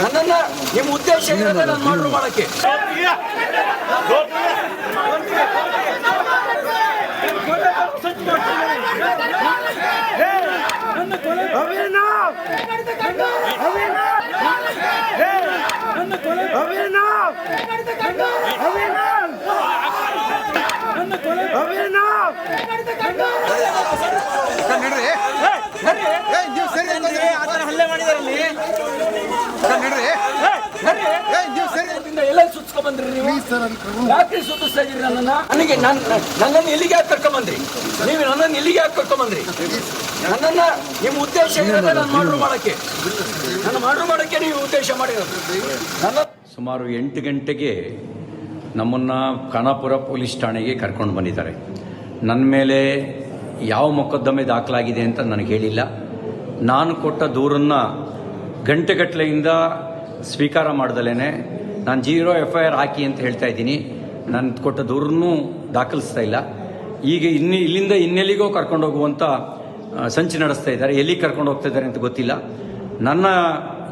ನನ್ನನ್ನ ನಿಮ್ಮ ಉದ್ದೇಶ ಇರೋದೇ ನಾನು ಮಾಡ್ರು ಮಾಡಕ್ಕೆ. ಅವೇನಾ ಅವೇನಾ ಅವೇನಾ ಅವೇನಾ ಅಂತಂದ್ರೆ ಹಲ್ಲೆ ಮಾಡಿದಾರಲ್ಲಿ. ಎಲ್ಲ ಸುತ್ಕೊ ಬಂದ್ರಿ ನೀವು ಯಾಕೆ ಸುತ್ತಿಸ್ತಾ ಇದೀರಿ ನನ್ನನ್ನ? ನನಗೆ ನನ್ನ ನನ್ನನ್ನು ಎಲ್ಲಿಗೆ ಯಾಕೆ ಕರ್ಕೊಂಬಂದ್ರಿ? ನೀವು ನನ್ನನ್ನು ಇಲ್ಲಿಗೆ ಯಾಕೆ ಕರ್ಕೊಂಬಂದ್ರಿ? ನನ್ನನ್ನ ನಿಮ್ಮ ಉದ್ದೇಶ ಇರೋದೇ ನಾನು ಮಾಡ್ರು ಮಾಡಕ್ಕೆ. ನನ್ನ ಮಾಡ್ರು ಮಾಡಕ್ಕೆ ನೀವು ಉದ್ದೇಶ ಮಾಡಿರೋದು. ನನ್ನ ಸುಮಾರು ಎಂಟು ಗಂಟೆಗೆ ನಮ್ಮನ್ನು ಖಾನಾಪುರ ಪೊಲೀಸ್ ಠಾಣೆಗೆ ಕರ್ಕೊಂಡು ಬಂದಿದ್ದಾರೆ. ನನ್ನ ಮೇಲೆ ಯಾವ ಮೊಕದ್ದಮೆ ದಾಖಲಾಗಿದೆ ಅಂತ ನನಗೆ ಹೇಳಿಲ್ಲ. ನಾನು ಕೊಟ್ಟ ದೂರನ್ನು ಗಂಟೆಗಟ್ಟಲೆಯಿಂದ ಸ್ವೀಕಾರ ಮಾಡ್ದಲೇ ನಾನು ಜೀರೋ ಎಫ್ ಐ ಆರ್ ಹಾಕಿ ಅಂತ ಹೇಳ್ತಾ ಇದ್ದೀನಿ. ನಾನು ಕೊಟ್ಟ ದೂರನ್ನೂ ದಾಖಲಿಸ್ತಾ ಇಲ್ಲ. ಈಗ ಇನ್ನು, ಇಲ್ಲಿಂದ ಇನ್ನೆಲ್ಲಿಗೋ ಕರ್ಕೊಂಡು ಹೋಗುವಂಥ ಸಂಚು ನಡೆಸ್ತಾ ಇದ್ದಾರೆ. ಎಲ್ಲಿಗೆ ಕರ್ಕೊಂಡು ಹೋಗ್ತಾ ಇದ್ದಾರೆ ಅಂತ ಗೊತ್ತಿಲ್ಲ. ನನ್ನ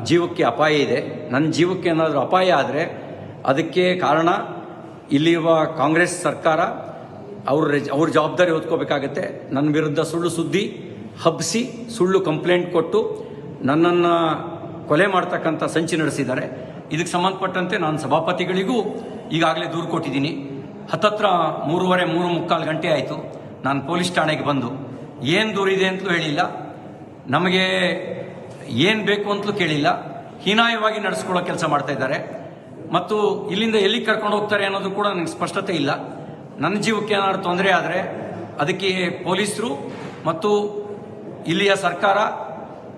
ಜೀವಕ್ಕೆ ಅಪಾಯ ಇದೆ. ನನ್ನ ಜೀವಕ್ಕೆ ಏನಾದರೂ ಅಪಾಯ ಆದರೆ ಅದಕ್ಕೆ ಕಾರಣ ಇಲ್ಲಿರುವ ಕಾಂಗ್ರೆಸ್ ಸರ್ಕಾರ ಅವ್ರ ಅವ್ರ ಜವಾಬ್ದಾರಿ ಹೊತ್ಕೋಬೇಕಾಗತ್ತೆ. ನನ್ನ ವಿರುದ್ಧ ಸುಳ್ಳು ಸುದ್ದಿ ಹಬ್ಬಿಸಿ ಸುಳ್ಳು ಕಂಪ್ಲೇಂಟ್ ಕೊಟ್ಟು ನನ್ನನ್ನು ಕೊಲೆ ಮಾಡ್ತಕ್ಕಂಥ ಸಂಚು ನಡೆಸಿದ್ದಾರೆ. ಇದಕ್ಕೆ ಸಂಬಂಧಪಟ್ಟಂತೆ ನಾನು ಸಭಾಪತಿಗಳಿಗೂ ಈಗಾಗಲೇ ದೂರು ಕೊಟ್ಟಿದ್ದೀನಿ. ಹತ್ತತ್ರ ಮೂರುವರೆ, ಮೂರು ಮುಕ್ಕಾಲು ಗಂಟೆ ಆಯಿತು. ನಾನು ಪೊಲೀಸ್ ಠಾಣೆಗೆ ಬಂದು, ಏನು ದೂರಿದೆ ಅಂತಲೂ ಹೇಳಿಲ್ಲ. ನಮಗೆ ಏನು ಬೇಕು ಅಂತಲೂ ಕೇಳಿಲ್ಲ. ಹೀನಾಯವಾಗಿ ನಡೆಸ್ಕೊಳ್ಳೋ ಕೆಲಸ ಮಾಡ್ತಾ ಇದ್ದಾರೆ. ಮತ್ತು ಇಲ್ಲಿಂದ ಎಲ್ಲಿಗೆ ಕರ್ಕೊಂಡು ಹೋಗ್ತಾರೆ ಅನ್ನೋದು ಕೂಡ ನನಗೆ ಸ್ಪಷ್ಟತೆ ಇಲ್ಲ. ನನ್ನ ಜೀವಕ್ಕೆ ಏನಾದ್ರು ತೊಂದರೆ ಆದರೆ ಅದಕ್ಕೆ ಪೊಲೀಸರು ಮತ್ತು ಇಲ್ಲಿಯ ಸರ್ಕಾರ,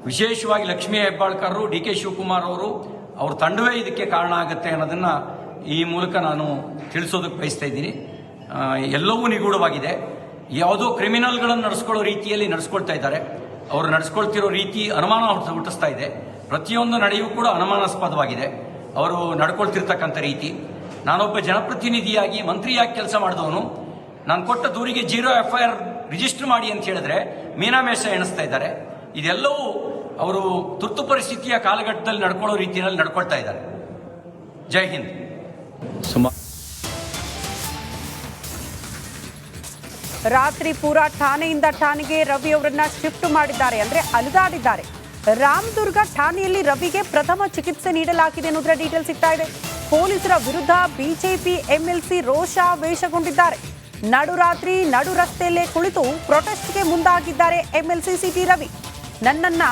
ವಿಶೇಷವಾಗಿ ಲಕ್ಷ್ಮೀ ಹೆಬ್ಬಾಳ್ಕರ್ ಡಿ ಕೆ ಶಿವಕುಮಾರ್ ಅವರು, ಅವ್ರ ತಂಡವೇ ಇದಕ್ಕೆ ಕಾರಣ ಆಗುತ್ತೆ ಅನ್ನೋದನ್ನು ಈ ಮೂಲಕ ನಾನು ತಿಳಿಸೋದಕ್ಕೆ ಬಯಸ್ತಾ ಇದ್ದೀನಿ. ಎಲ್ಲವೂ ನಿಗೂಢವಾಗಿದೆ. ಯಾವುದೋ ಕ್ರಿಮಿನಲ್ಗಳನ್ನು ನಡೆಸ್ಕೊಳ್ಳೋ ರೀತಿಯಲ್ಲಿ ನಡೆಸ್ಕೊಳ್ತಾ ಇದ್ದಾರೆ. ಅವರು ನಡೆಸ್ಕೊಳ್ತಿರೋ ರೀತಿ ಅನುಮಾನ ಹುಟ್ಟು- ಹುಟ್ಟಿಸ್ತಾ ಇದೆ. ಪ್ರತಿಯೊಂದು ನಡೆಯೂ ಕೂಡ ಅನುಮಾನಾಸ್ಪದವಾಗಿದೆ. ಅವರು ನಡ್ಕೊಳ್ತಿರ್ತಕ್ಕಂಥ ರೀತಿ. ನಾನೊಬ್ಬ ಜನಪ್ರತಿನಿಧಿಯಾಗಿ ಮಂತ್ರಿಯಾಗಿ ಕೆಲಸ ಮಾಡಿದವನು. ನಾನು ಕೊಟ್ಟ ದೂರಿಗೆ zero F I R register ಮಾಡಿ ಅಂತ ಹೇಳಿದ್ರೆ ಮೀನಾಮೇಷ ಎಣಿಸ್ತಾ ಇದ್ದಾರೆ. ಇದೆಲ್ಲವೂ ಅವರು ತುರ್ತು ಪರಿಸ್ಥಿತಿಯ ಕಾಲಘಟ್ಟದಲ್ಲಿ ನಡ್ಕೊಳ್ಳೋ ರೀತಿಯಲ್ಲಿ ನಡ್ಕೊಳ್ತಾ ಇದ್ದಾರೆ. ಜೈ ಹಿಂದ್. ಸುಮಾ ರಾತ್ರಿ ಪೂರ ಠಾಣೆಯಿಂದ ಠಾಣೆಗೆ ರವಿ ಅವರನ್ನ ಶಿಫ್ಟ್ ಮಾಡಿದ್ದಾರೆ ಅಂದ್ರೆ ಅಲಿದಾಡಿದ್ದಾರೆ ರಾಮದುರ್ಗ ಠಾಣೆಯಲ್ಲಿ ರವಿಗೆ ಪ್ರಥಮ ಚಿಕಿತ್ಸೆ ನೀಡಲಾಗಿದೆ ಅನ್ನೋದರ ಡೀಟೇಲ್ ಸಿಗ್ತಾ ಇದೆ. ಪೊಲೀಸರ ವಿರುದ್ಧ ಬಿಜೆಪಿ ಎಂಎಲ್ಸಿ ರೋಷಾವೇಶಗೊಂಡಿದ್ದಾರೆ ನಡುರಾತ್ರಿ ನಡು ರಸ್ತೆಯಲ್ಲೇ ಕುಳಿತು ಪ್ರೊಟೆಸ್ಟ್ಗೆ ಮುಂದಾಗಿದ್ದಾರೆ ಎಂಎಲ್ಸಿ ಸಿಟಿ ರವಿ. ನನ್ನನ್ನ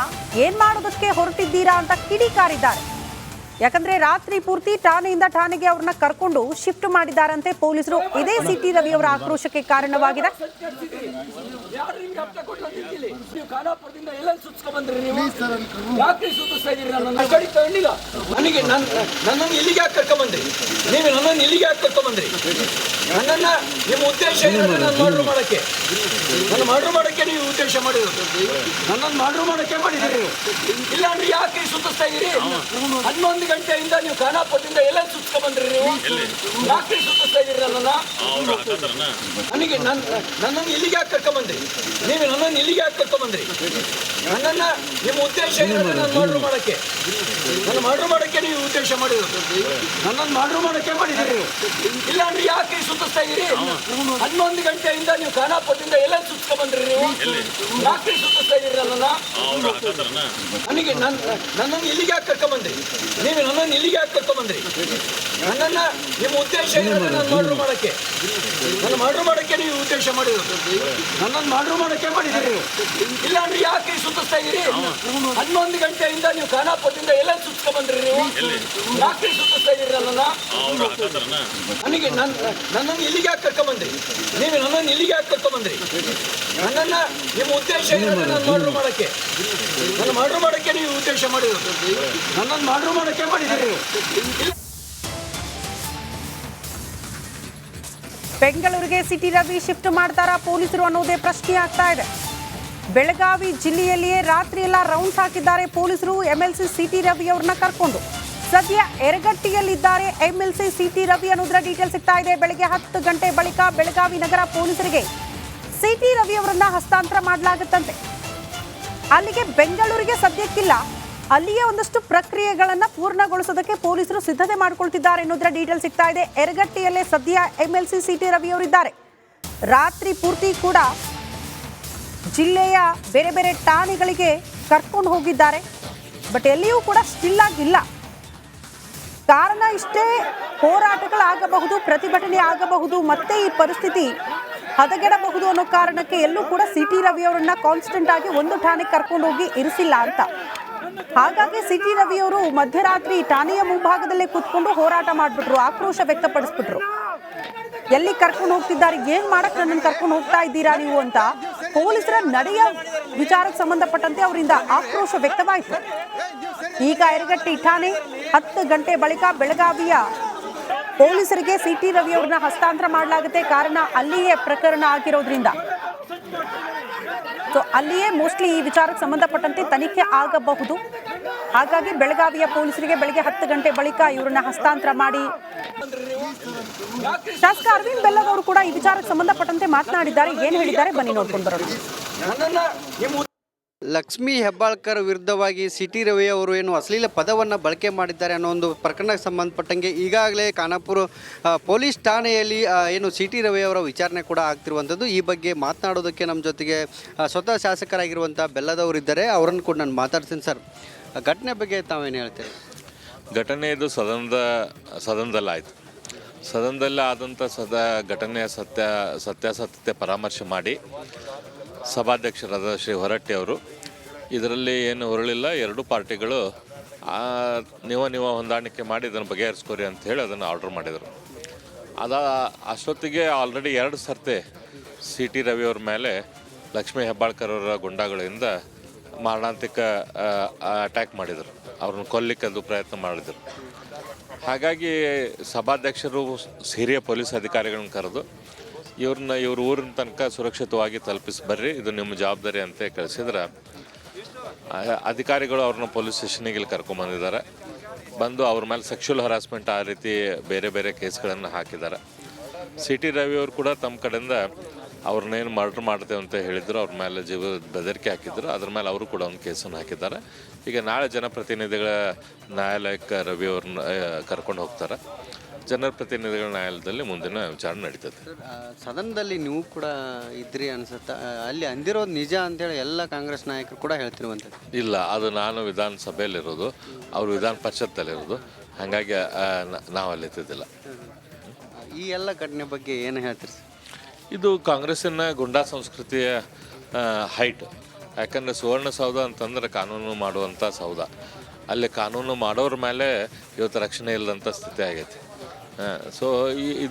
ಏನ್ ಮಾಡೋದಕ್ಕೆ ಹೊರಟಿದ್ದೀರಾ ಅಂತ ಕಿಡಿಕಾರಿದ್ದಾರೆ. ಯಾಕಂದ್ರೆ ರಾತ್ರಿ ಪೂರ್ತಿ ಠಾಣೆಯಿಂದ ಠಾಣೆಗೆ ಅವ್ರನ್ನ ಕರ್ಕೊಂಡು ಶಿಫ್ಟ್ ಮಾಡಿದಾರಂತೆ ಪೊಲೀಸರು. ಇದೇ ಸಿಟಿ ರವಿ ಅವರ ಆಕ್ರೋಶಕ್ಕೆ ಕಾರಣವಾಗಿದೆ. ನನಗೆ ನನ್ನ ನನ್ನನ್ನು ಇಲ್ಲಿಗೆ ಯಾಕೆ ಕರ್ಕೊಂಬಂದ್ರಿ? ನೀವು ನನ್ನನ್ನು ಇಲ್ಲಿಗೆ ಯಾಕೆ ಕರ್ಕೊಂಬಂದ್ರಿ? ನನ್ನನ್ನ ನಿಮ್ಮ ಉದ್ದೇಶ ಇರೋದೇ ನಾನು ಮಾಡ್ರು ಮಾಡಕ್ಕೆ. ನನ್ನ ಮಾಡ್ರು ಮಾಡಕ್ಕೆ ನೀವು ಉದ್ದೇಶ ಮಾಡಿರೋದು. ನನ್ನನ್ನು ಮಾಡ್ರು ಮಾಡಕ್ಕೆ ಮಾಡಿದ್ದೀರಿ. ನೀವು ಇಲ್ಲ ಅಂದ್ರೆ ಯಾಕೆ ಸುತ್ತಿಸ್ತಾ ಹನ್ನೊಂದು ಗಂಟೆಯಿಂದ ನೀವು ಖಾನಾಪುರದಿಂದ ಎಲ್ಲ? ಸುತ್ಸ್ಕೊಂಡ್ ಬಂದ್ರಿ ನೀವು ರಾತ್ರಿ ಸುತ್ತಿಸ್ತಾ ಇದ್ದೀರಲ್ಲ ನನ್ನನ್ನ ನನಗೆ ನನ್ನ ನನ್ನನ್ನು ಇಲ್ಲಿಗೆ ಯಾಕೆ ಕರ್ಕೊಂಬಂದ್ರಿ ನೀವು ನನ್ನನ್ನು ಇಲ್ಲಿಗೆ ಯಾಕೆ ಕರ್ಕೊಂಬಂದ್ರಿ ನನ್ನನ್ನ ನಿಮ್ಮ ಉದ್ದೇಶ ಇರೋದೇ ನಾನು ಮಾಡ್ರು ಮಾಡಕ್ಕೆ. ನನ್ನ ಮಾಡ್ರು ಮಾಡಕ್ಕೆ ನೀವು ಉದ್ದೇಶ ಮಾಡಿರೋದು. ನನ್ನನ್ನು ಮಾಡ್ರು ಮಾಡಕ್ಕೆ ಮಾಡಿದ್ರಿ ಇಲ್ಲ ಅಂದ್ರೆ ಯಾಕೆ ಸುತ್ತಿಸ್ತಾ ಇದ್ದೀರಿ? ಹನ್ನೊಂದು ಗಂಟೆಯಿಂದ ನೀವು ಖಾನಾಪುರದಿಂದ ಎಲ್ಲ? ಸುತ್ಸ್ಕೊಂಡ್ ಬಂದ್ರಿ ನೀವು ರಾತ್ರಿ ಸುತ್ತಿಸ್ತಾ ಇದ್ದೀರಲ್ಲ ನನಗೆ ನನ್ನ ನನ್ನನ್ನು ಇಲ್ಲಿಗೆ ಯಾಕೆ ಕರ್ಕೊಂಬಂದ್ರಿ ನೀವು ನನ್ನನ್ನು ಇಲ್ಲಿಗೆ ಯಾಕೆ ಕರ್ಕೊಂಬಂದ್ರಿ ನನ್ನ ನಿಮ್ಮ ಉದ್ದೇಶ ಏನಂದ್ರೆ ನಾನು ಮಾಡ್ರು ಮಾಡಕ್ಕೆ. ನನ್ನ ಮಾಡ್ರು ಮಾಡಕ್ಕೆ ನೀವು ಉದ್ದೇಶ ಮಾಡಿರೋದು. ನನ್ನನ್ನು ಮಾಡ್ರು ಮಾಡಕ್ಕೆ ಮಾಡಿದ್ದೀರಿ. ನೀವು ಇಲ್ಲ ಅಂದ್ರೆ ಯಾಕೆ ಸುತ್ತಿಸ್ತಾ ಇದೀರಿ ಹನ್ನೊಂದು ಗಂಟೆಯಿಂದ ನೀವು ಖಾನಾಪುರದಿಂದ ಎಲ್ಲ ಸುತ್ಸ್ಕೊಂಡ್ ಬಂದ್ರಿ ನೀವು? ಯಾಕೆ ಸುತ್ತಿಸ್ತಾ ಇದ್ರಿ ನನ್ನ ನನಗೆ ನನ್ನ ನನ್ನನ್ನು ಇಲ್ಲಿಗೆ ಯಾಕೆ ಕರ್ಕೊಂಬಂದ್ರಿ ನೀವು ನನ್ನನ್ನು ಇಲ್ಲಿಗೆ ಯಾಕೆ ಕರ್ಕೊಂಬಂದ್ರಿ ನನ್ನ ನಿಮ್ಮ ಉದ್ದೇಶ ಏನಂದ್ರೆ ನಾನು ಮಾಡ್ರು ಮಾಡಕ್ಕೆ. ನನ್ನ ಮಾಡ್ರು ಮಾಡಕ್ಕೆ ನೀವು ಉದ್ದೇಶ ಮಾಡಿರೋದು. ನನ್ನನ್ನು ಮಾಡ್ರು ಮಾಡಕ್ಕೆ ಬೆಂಗಳೂರಿಗೆ ಸಿಟಿ ರವಿ ಶಿಫ್ಟ್ ಮಾಡ್ತಾರಾ ಪೊಲೀಸರು ಅನ್ನೋದೇ ಪ್ರಶ್ನೆ ಆಗ್ತಾ ಇದೆ. ಬೆಳಗಾವಿ ಜಿಲ್ಲೆಯಲ್ಲಿಯೇ ರಾತ್ರಿ ಎಲ್ಲ ರೌಂಡ್ಸ್ ಹಾಕಿದ್ದಾರೆ ಪೊಲೀಸರು ಎಂಎಲ್ಸಿ ಸಿಟಿ ರವಿ ಅವ್ರನ್ನ ಕರ್ಕೊಂಡು. ಸದ್ಯ ಎರಗಟ್ಟಿಯಲ್ಲಿದ್ದಾರೆ ಎಂಎಲ್ಸಿ ಸಿಟಿ ರವಿ ಅನ್ನೋದರ ಡೀಟೇಲ್ ಸಿಗ್ತಾ ಇದೆ. ಬೆಳಗ್ಗೆ ಹತ್ತು ಗಂಟೆ ಬಳಿಕ ಬೆಳಗಾವಿ ನಗರ ಪೊಲೀಸರಿಗೆ ಸಿಟಿ ರವಿ ಅವರನ್ನ ಹಸ್ತಾಂತರ ಮಾಡಲಾಗುತ್ತಂತೆ. ಅಲ್ಲಿಗೆ ಬೆಂಗಳೂರಿಗೆ ಸದ್ಯಕ್ಕಿಲ್ಲ. ಅಲ್ಲಿಯೇ ಒಂದಷ್ಟು ಪ್ರಕ್ರಿಯೆಗಳನ್ನ ಪೂರ್ಣಗೊಳಿಸೋದಕ್ಕೆ ಪೊಲೀಸರು ಸಿದ್ಧತೆ ಮಾಡಿಕೊಳ್ತಿದ್ದಾರೆ ಅನ್ನೋದರ ಡೀಟೇಲ್ ಸಿಗ್ತಾ ಇದೆ. ಎರಗಟ್ಟಿಯಲ್ಲೇ ಸದ್ಯ ಎಂ ಎಲ್ ಸಿ ಟಿ ರವಿಯವರಿದ್ದಾರೆ. ರಾತ್ರಿ ಪೂರ್ತಿ ಕೂಡ ಜಿಲ್ಲೆಯ ಬೇರೆ ಬೇರೆ ಠಾಣೆಗಳಿಗೆ ಕರ್ಕೊಂಡು ಹೋಗಿದ್ದಾರೆ. ಬಟ್ ಎಲ್ಲಿಯೂ ಕೂಡ ಸ್ಟಿಲ್ ಆಗಿಲ್ಲ. ಕಾರಣ ಇಷ್ಟೇ ಹೋರಾಟಗಳಾಗಬಹುದು ಪ್ರತಿಭಟನೆ ಆಗಬಹುದು, ಮತ್ತೆ ಈ ಪರಿಸ್ಥಿತಿ ಹದಗೆಡಬಹುದು ಅನ್ನೋ ಕಾರಣಕ್ಕೆ ಎಲ್ಲೂ ಕೂಡ ಸಿ ಟಿ ರವಿ ಅವರನ್ನ ಕಾನ್ಸ್ಟೆಂಟ್ ಆಗಿ ಒಂದು ಠಾಣೆಗೆ ಕರ್ಕೊಂಡು ಹೋಗಿ ಇರಿಸಿಲ್ಲ ಅಂತ. ಹಾಗಾಗಿ ಸಿ ಟಿ ರವಿ ಅವರು ಮಧ್ಯರಾತ್ರಿ ಠಾಣೆಯ ಮುಂಭಾಗದಲ್ಲೇ ಕೂತ್ಕೊಂಡು ಹೋರಾಟ ಮಾಡಿಬಿಟ್ರು, ಆಕ್ರೋಶ ವ್ಯಕ್ತಪಡಿಸ್ಬಿಟ್ರು. ಎಲ್ಲಿ ಕರ್ಕೊಂಡು ಹೋಗ್ತಿದ್ದಾರೆ, ಏನ್ ಮಾಡಕ್ ನನ್ನನ್ನು ಕರ್ಕೊಂಡು ಹೋಗ್ತಾ ಇದ್ದೀರಾ ನೀವು ಅಂತ ಪೊಲೀಸರ ನಡೆಯ ವಿಚಾರಕ್ಕೆ ಸಂಬಂಧಪಟ್ಟಂತೆ ಅವರಿಂದ ಆಕ್ರೋಶ ವ್ಯಕ್ತವಾಯಿತು. ಈಗ ಎರಗಟ್ಟಿ ಠಾಣೆ ಹತ್ತು ಗಂಟೆ ಬಳಿಕ ಬೆಳಗಾವಿಯ ಪೊಲೀಸರಿಗೆ ಸಿಟಿ ರವಿ ಅವ್ರನ್ನ ಹಸ್ತಾಂತರ ಮಾಡಲಾಗುತ್ತೆ. ಕಾರಣ ಅಲ್ಲಿಯೇ ಪ್ರಕರಣ ಆಗಿರೋದ್ರಿಂದ. ಸೊ ಅಲ್ಲಿಯೇ ಮೋಸ್ಟ್ಲಿ ಈ ವಿಚಾರಕ್ಕೆ ಸಂಬಂಧಪಟ್ಟಂತೆ ತನಿಖೆ ಆಗಬಹುದು. ಹಾಗಾಗಿ ಬೆಳಗಾವಿಯ ಪೊಲೀಸರಿಗೆ ಬೆಳಗ್ಗೆ ಹತ್ತು ಗಂಟೆ ಬಳಿಕ ಇವರನ್ನ ಹಸ್ತಾಂತರ ಮಾಡಿ. ಶಾಸಕ ಅರವಿಂದ್ ಅವರು ಕೂಡ ಈ ವಿಚಾರಕ್ಕೆ ಸಂಬಂಧಪಟ್ಟಂತೆ ಮಾತನಾಡಿದ್ದಾರೆ. ಏನು ಹೇಳಿದ್ದಾರೆ? ಬನ್ನಿ ನೋಡ್ಕೊಂಡು ಬರೋಣ. ಲಕ್ಷ್ಮೀ ಹೆಬ್ಬಾಳ್ಕರ್ ವಿರುದ್ಧವಾಗಿ ಸಿಟಿ ರವಿ ಅವರು ಏನು ಅಶ್ಲೀಲ ಪದವನ್ನು ಬಳಕೆ ಮಾಡಿದ್ದಾರೆ ಅನ್ನೋ ಒಂದು ಪ್ರಕರಣಕ್ಕೆ ಸಂಬಂಧಪಟ್ಟಂಗೆ ಈಗಾಗಲೇ ಖಾನಾಪುರ ಪೊಲೀಸ್ ಠಾಣೆಯಲ್ಲಿ ಏನು ಸಿಟಿ ರವಿ ಅವರ ವಿಚಾರಣೆ ಕೂಡ ಆಗ್ತಿರುವಂಥದ್ದು. ಈ ಬಗ್ಗೆ ಮಾತನಾಡೋದಕ್ಕೆ ನಮ್ಮ ಜೊತೆಗೆ ಸ್ವತಃ ಶಾಸಕರಾಗಿರುವಂಥ ಬೆಲ್ಲದವರಿದ್ದಾರೆ. ಅವರನ್ನು ಕೂಡ ನಾನು ಮಾತಾಡ್ತೀನಿ ಸರ್. ಆ ಘಟನೆ ಬಗ್ಗೆ ತಾವೇನು ಹೇಳ್ತೀರಿ? ಘಟನೆ ಇದು ಸದನದ ಸದನದಲ್ಲಾಯಿತು. ಸದನದಲ್ಲಿ ಆದಂಥ ಸದ ಘಟನೆಯ ಸತ್ಯ ಸತ್ಯಾಸತ್ಯತೆ ಪರಾಮರ್ಶೆ ಮಾಡಿ ಸಭಾಧ್ಯಕ್ಷರಾದ ಶ್ರೀ ಹೊರಟ್ಟಿ ಅವರು ಇದರಲ್ಲಿ ಏನು ಹೊರಳಿಲ್ಲ ಎರಡೂ ಪಾರ್ಟಿಗಳು ಆ, ನೀವು ನೀವು ಹೊಂದಾಣಿಕೆ ಮಾಡಿ ಇದನ್ನು ಬಗೆಹರಿಸ್ಕೊರಿ ಅಂತ ಹೇಳಿ ಅದನ್ನು ಆರ್ಡರ್ ಮಾಡಿದರು. ಅದ ಅಷ್ಟೊತ್ತಿಗೆ ಆಲ್ರೆಡಿ ಎರಡು ಸರ್ತೆ ಸಿ ಟಿ ರವಿಯವ್ರ ಮೇಲೆ ಲಕ್ಷ್ಮೀ ಹೆಬ್ಬಾಳ್ಕರ್ ಅವರ ಗುಂಡಾಗಳಿಂದ ಮಾರಣಾಂತಿಕ ಅಟ್ಯಾಕ್ ಮಾಡಿದರು. ಅವ್ರನ್ನ ಕೊಲ್ಲಿಕ್ಕೆಂದು ಪ್ರಯತ್ನ ಮಾಡಿದರು. ಹಾಗಾಗಿ ಸಭಾಧ್ಯಕ್ಷರು ಹಿರಿಯ ಪೊಲೀಸ್ ಅಧಿಕಾರಿಗಳನ್ನ ಕರೆದು, ಇವ್ರನ್ನ, ಇವ್ರ ಊರಿನ ತನಕ ಸುರಕ್ಷಿತವಾಗಿ ತಲುಪಿಸಿ ಬರ್ರಿ, ಇದು ನಿಮ್ಮ ಜವಾಬ್ದಾರಿ ಅಂತ ಕಳಿಸಿದ್ರೆ. ಅಧಿಕಾರಿಗಳು ಅವ್ರನ್ನ ಪೊಲೀಸ್ ಸ್ಟೇಷನಿಗೆ ಇಲ್ಲಿ ಕರ್ಕೊಂಬಂದಿದ್ದಾರೆ ಬಂದು ಅವ್ರ ಮೇಲೆ ಸೆಕ್ಷುವಲ್ ಹರಾಸ್ಮೆಂಟ್ ಆ ರೀತಿ ಬೇರೆ ಬೇರೆ ಕೇಸ್ಗಳನ್ನು ಹಾಕಿದ್ದಾರೆ. ಸಿ ಟಿ ರವಿ ಅವರು ಕೂಡ ತಮ್ಮ ಕಡೆಯಿಂದ ಅವ್ರನ್ನೇನು ಮರ್ಡರ್ ಮಾಡ್ತೇವೆ ಅಂತ ಹೇಳಿದ್ರು ಅವ್ರ ಮೇಲೆ ಜೀವ ಬೆದರಿಕೆ ಹಾಕಿದ್ರು ಅದ್ರ ಮೇಲೆ ಅವರು ಕೂಡ ಒಂದು ಕೇಸನ್ನು ಹಾಕಿದ್ದಾರೆ. ಈಗ ನಾಳೆ ಜನಪ್ರತಿನಿಧಿಗಳ ನ್ಯಾಯಾಲಯಕ್ಕೆ ರವಿ ಅವ್ರನ್ನ ಕರ್ಕೊಂಡು ಹೋಗ್ತಾರೆ. ಜನಪ್ರತಿನಿಧಿಗಳ ನ್ಯಾಯಾಲಯದಲ್ಲಿ ಮುಂದಿನ ವಿಚಾರಣೆ ನಡೀತದೆ ಸದನದಲ್ಲಿ ನೀವು ಕೂಡ ಇದ್ರಿ ಅನ್ಸುತ್ತಾ? ಅಲ್ಲಿ ಅಂದಿರೋದು ನಿಜ ಅಂತೇಳಿ ಎಲ್ಲ ಕಾಂಗ್ರೆಸ್ ನಾಯಕರು ಕೂಡ ಹೇಳ್ತಿರುವಂಥದ್ದು. ಇಲ್ಲ ಅದು ನಾನು ವಿಧಾನಸಭೆಯಲ್ಲಿರೋದು ಅವರು ವಿಧಾನ ಪರಿಷತ್ತಲ್ಲಿರೋದು. ಹಾಗಾಗಿ ನಾವು ಅಲ್ಲಿ ಇದ್ದಿದ್ದಿಲ್ಲ. ಈ ಎಲ್ಲ ಘಟನೆ ಬಗ್ಗೆ ಏನು ಹೇಳ್ತೀರಿ ಇದು ಕಾಂಗ್ರೆಸ್ಸಿನ ಗುಂಡಾ ಸಂಸ್ಕೃತಿಯ ಹೈಟ್. ಯಾಕಂದರೆ ಸುವರ್ಣಸೌಧ ಅಂತಂದ್ರೆ ಕಾನೂನು ಮಾಡುವಂಥ ಸೌಧ. ಅಲ್ಲಿ ಕಾನೂನು ಮಾಡೋರ ಮೇಲೆ ಇವತ್ತು ರಕ್ಷಣೆ ಇಲ್ಲದಂಥ ಸ್ಥಿತಿ ಆಗೈತಿ. ಸೊ ಈ